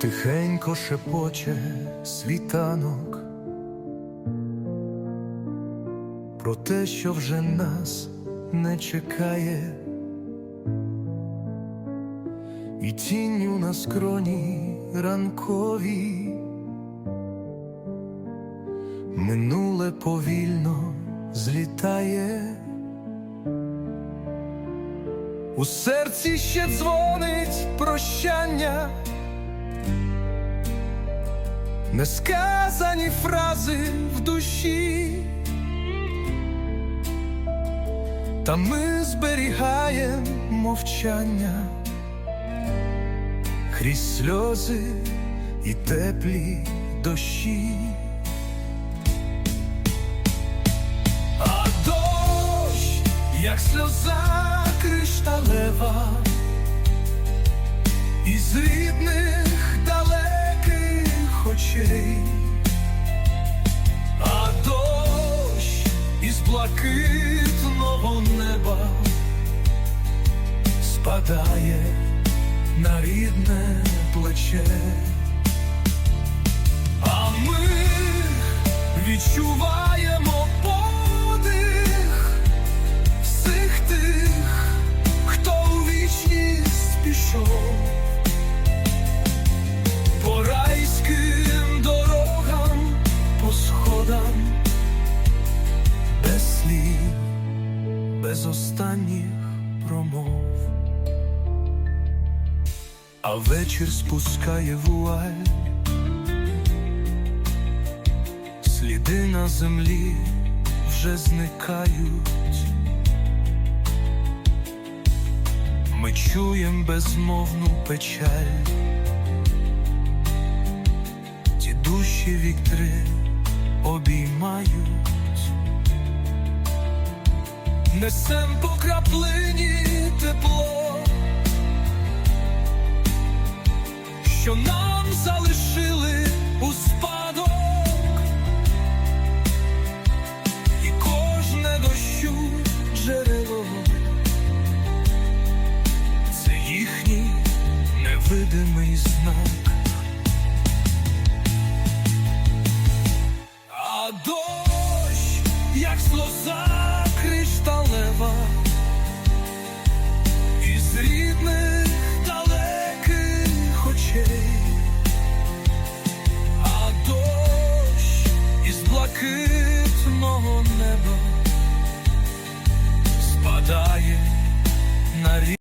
Тихенько шепоче світанок про те, що вже нас не чекає, і тінню на скроні ранковій минуле повільно злітає. У серці ще дзвонить прощання, несказані фрази в душі, та ми зберігаємо мовчання. Крізь сльози і теплі дощі. А дощ, як сльоза кришталева, із рідних блакитного неба спадає на рідне плече. А ми відчуваємо без останніх промов. А вечір спускає вуаль Сліди на землі вже зникають. Ми чуєм безмовну печаль, ті душі вітри обіймають, несем по краплині тепло, що нам залишили у спадок, і кожне дощу джерело, це їхній невидимий знак. А дощ, як сльоза never